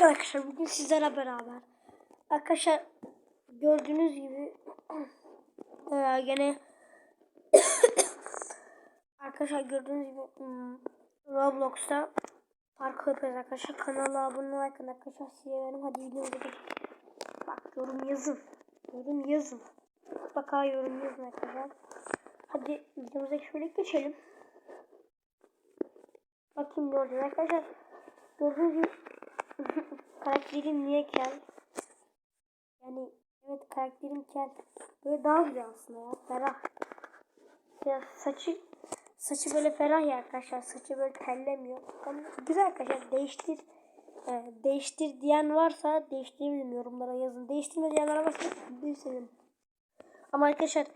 Merhaba arkadaşlar bugün sizlerle beraber. Arkadaşlar gördüğünüz gibi eee, gene arkadaşlar gördüğünüz gibi hmm, Roblox'ta parkur yapıyoruz arkadaşlar. Kanala abone olun arkadaşlar. Size verim hadi geçelim. bak yorum yazın. Yorum yazın. Mutlaka yorum yazın arkadaşlar. Hadi videomuza şöyle geçelim. Bakayım ne arkadaşlar gördüğünüz gibi karakterim niye kel? Yani evet karakterim kel. Böyle daha güzel aslında ya. Ferah. Ya saçı saçı böyle ferah ya arkadaşlar. Saçı böyle tellemiyor. Ama güzel arkadaşlar. Değiştir. e, değiştir diyen varsa değiştirebilirim yorumlara yazın. Değiştirme diyenler varsa değiştirelim. Ama arkadaşlar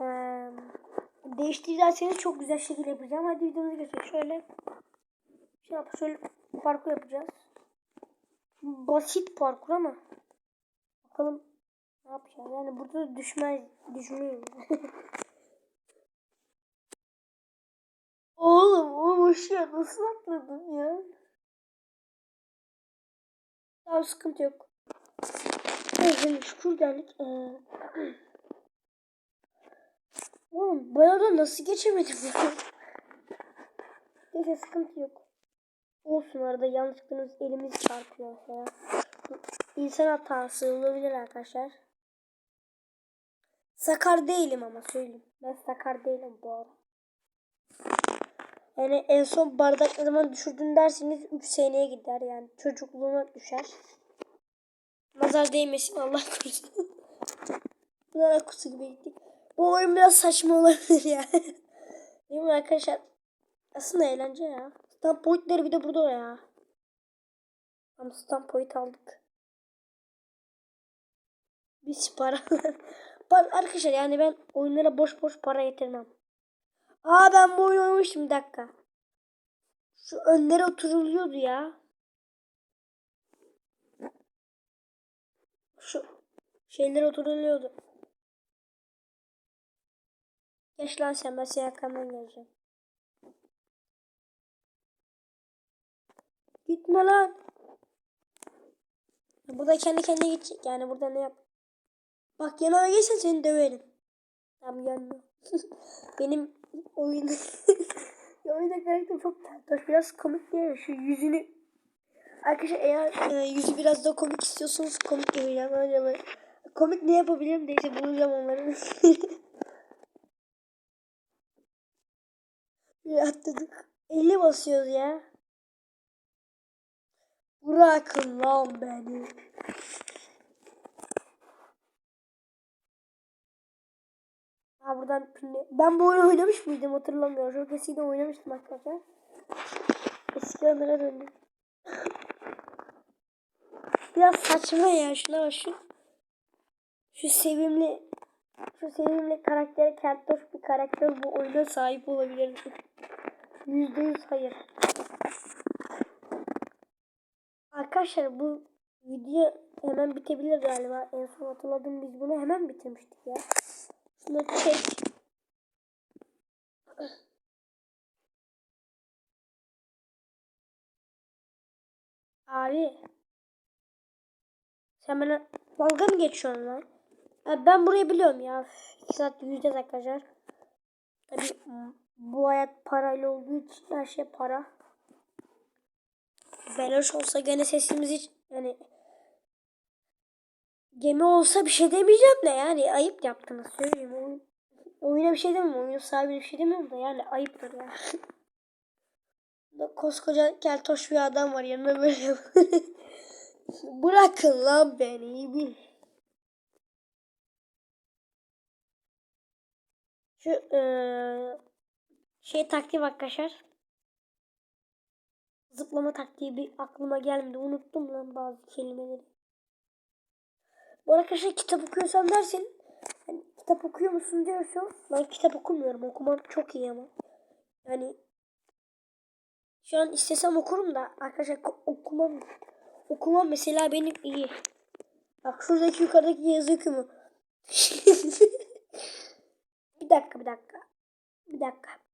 e, değiştir çok güzel şekilde yapacağım. Hadi videomuza geçelim. Şöyle şey yap, şöyle parkur yapacağız basit parkur ama bakalım ne yapacağız. Yani burada düşmez düşmeyiz. Oğlum o boşya nasıl atladın ya? Tamam sıkıntı yok. Evet şükür geldik. Ee, Oğlum bayağı da nasıl geçemedim ya? Neyse sıkıntı yok. Olsun arada yanlışlıkla elimiz çarpıyor mesela. İnsan hatası olabilir arkadaşlar. Sakar değilim ama söyleyeyim. Ben sakar değilim bu ara. Yani en son bardak ne zaman düşürdün derseniz 3 seneye gider yani. Çocukluğuma düşer. Nazar değmesin Allah korusun. Bunlar kutu gibi gittik. Bu oyun biraz saçma olabilir ya. Değil mi arkadaşlar? Aslında eğlence ya. Stamp pointleri bir de burada ya. Tam stamp point aldık. Biz para. Arkadaşlar yani ben oyunlara boş boş para getirmem. Aa ben bu oyunu oynamıştım bir dakika. Şu önlere oturuluyordu ya. Şu şeyler oturuluyordu. Geç lan sen ben senin arkamdan geleceğim. Gitme lan. Burada kendi kendine gidecek. Yani burada ne yap? Bak yanına geçsen seni döverim. Tamam gelme. Benim oyun oyunda karakter çok tatlı. Biraz komik değil? Şu yüzünü Arkadaşlar eğer e, yüzü biraz da komik istiyorsanız komik yapacağım. Acaba komik ne yapabilirim neyse bulacağım onları. Bir atladık. 50 basıyoruz ya. Bırakın lan beni. Ha buradan pinli. Ben bu oyunu oynamış mıydım hatırlamıyorum. Çok eskiden oynamıştım arkadaşlar. Eski anlara döndüm. Biraz saçma ya şuna bak şu. Şu sevimli şu sevimli karaktere keltoş bir karakter bu oyuna sahip olabilir. Yüzde yüz hayır. Arkadaşlar bu video hemen bitebilir galiba. En son hatırladım biz bunu hemen bitirmiştik ya. Şunu çek. Abi. Sen bana dalga mı geçiyorsun lan? Ben burayı biliyorum ya. 2 saat yüzeceğiz arkadaşlar. Tabi bu hayat parayla olduğu için her şey para. Beleş olsa gene sesimiz hiç yani gemi olsa bir şey demeyeceğim de yani ayıp yaptınız söyleyeyim. Oyun, oyuna bir şey demem. Oyun sahibi bir şey demiyorum da yani ayıptır ya. Koskoca keltoş bir adam var yanına böyle. Bırakın lan beni bir. Şu ee, şey taktiği arkadaşlar. Zıplama taktiği bir aklıma gelmedi. Unuttum lan bazı kelimeleri. Bu arkadaşlar kitap okuyorsan dersin. Yani kitap okuyor musun diyorsun. Ben kitap okumuyorum. Okumam çok iyi ama. Yani şu an istesem okurum da arkadaşlar okumam. Okumam mesela benim iyi. Bak şuradaki yukarıdaki yazı hükümü. bir dakika bir dakika. Bir dakika.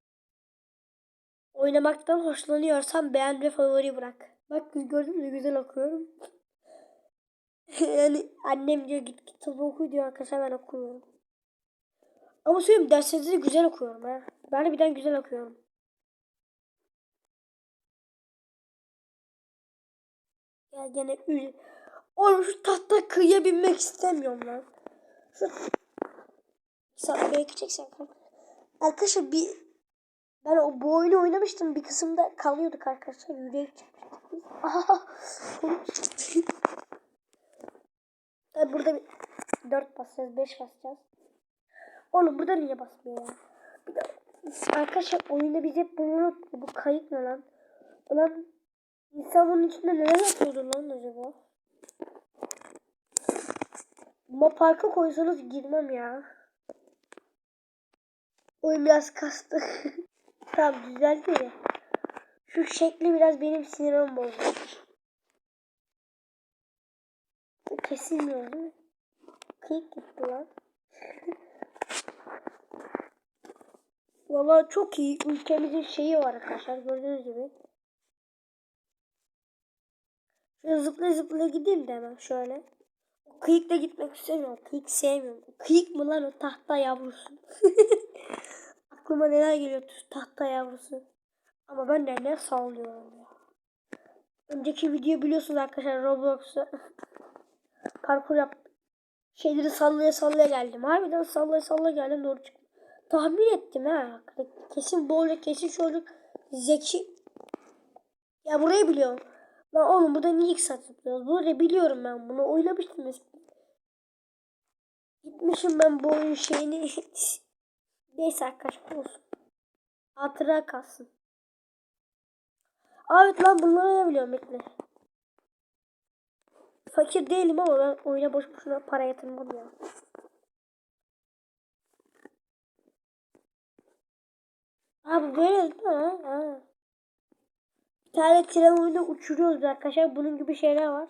Oynamaktan hoşlanıyorsan beğen ve favori bırak. Bak gördün mü güzel okuyorum. yani annem diyor git kitap oku diyor arkadaşlar ben okumuyorum. Ama söyleyeyim derslerde de güzel okuyorum ha. Ben birden güzel okuyorum. Ya gene ül. Oğlum şu tahta kıyıya binmek istemiyorum lan. Şu sen belki çeksen kanka. Arkadaşlar bir ben o bu oyunu oynamıştım bir kısımda kalıyorduk arkadaşlar yürüyerek çıkmıştık. Tabii burada bir 4 basacağız 5 basacağız. Oğlum burada niye basmıyor ya? Bir de, arkadaşlar oyunda biz hep bunu unuttuk. Bu kayıp ne lan? Ulan insan bunun içinde neler yapıyordu lan acaba? Ama parka koysanız girmem ya. Oyun biraz kastı. tamam düzeldi. Şu şekli biraz benim sinirimi bozdu. Kesilmiyor değil mi? Kıyık gitti lan. Valla çok iyi. Ülkemizin şeyi var arkadaşlar. Gördüğünüz gibi. Şöyle zıplaya zıplaya gideyim de hemen şöyle. O kıyıkla gitmek istemiyorum. Kıyık sevmiyorum. Kıyık mı lan o tahta yavrusu? Aklıma neler geliyor tahta yavrusu. Ama ben de ne sallıyorum ya. Önceki video biliyorsunuz arkadaşlar Roblox'ta parkur yap şeyleri sallaya sallaya geldim. Harbiden sallaya sallaya geldim doğru çıktım. Tahmin ettim ha. Kesin bu olacak kesin şu olacak. Zeki. Ya burayı biliyorum. Lan oğlum burada niye ilk saat yapıyoruz? Burayı biliyorum ben bunu. Oynamıştım eskiden. Gitmişim ben bu oyun şeyini. Neyse arkadaşlar olsun. Hatıra kalsın. Aa, Evet lan bunları ne biliyorum bekle. Fakir değilim ama ben oyuna boş boşuna para yatırmam ya. Abi böyle değil mi? Ha? Bir tane tren oyunda uçuruyoruz arkadaşlar. Bunun gibi şeyler var.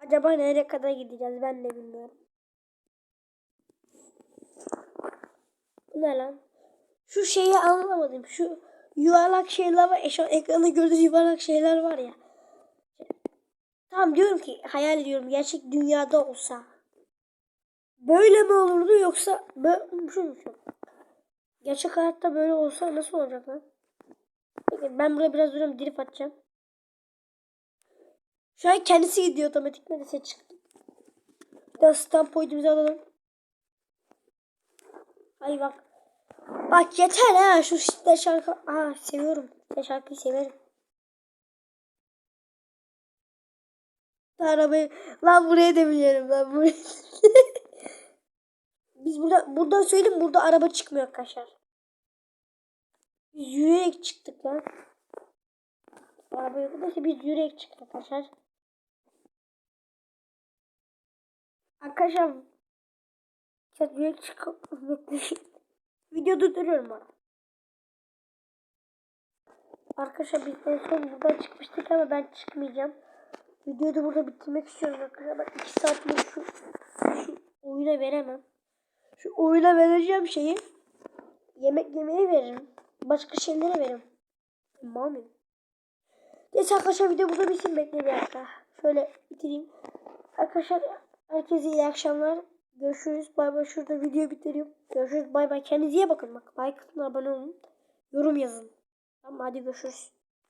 Acaba nereye kadar gideceğiz ben de bilmiyorum. Bu ne lan? Şu şeyi anlamadım. Şu yuvarlak şeyler var. Şu ekranda gördüğünüz yuvarlak şeyler var ya. Tamam diyorum ki hayal ediyorum gerçek dünyada olsa. Böyle mi olurdu yoksa böyle şu mu şu? Gerçek hayatta böyle olsa nasıl olacak lan? Peki ben burada biraz duruyorum drift atacağım. Şu an kendisi gidiyor otomatikman ses çıktı. Biraz stamp pointimizi alalım. Ay bak. Bak yeter ha şu işte şarkı. Aa seviyorum. Ben şarkıyı severim. Arabayı lan buraya da biliyorum ben buraya. Biz burada buradan söyleyeyim burada araba çıkmıyor arkadaşlar. Biz yürüyerek çıktık lan. Araba yok da biz yürüyerek çıktık arkadaşlar. Arkadaşlar yürüyerek çıkıp Video durduruyorum. Arkadaşlar biz en son buradan çıkmıştık ama ben çıkmayacağım. Videoyu da burada bitirmek istiyorum arkadaşlar. Ben 2 saatlik şu, şu oyuna veremem. Şu oyuna vereceğim şeyi yemek yemeye veririm. Başka şeylere veririm. Mami. Neyse arkadaşlar video burada bitsin bekleyin dakika. Şöyle bitireyim. Arkadaşlar herkese iyi akşamlar. Görüşürüz. Bay bay. Şurada video bitiriyorum. Görüşürüz. Bay bay. Kendinize iyi bakın. Bak like atın abone olun. Yorum yazın. Tamam hadi görüşürüz.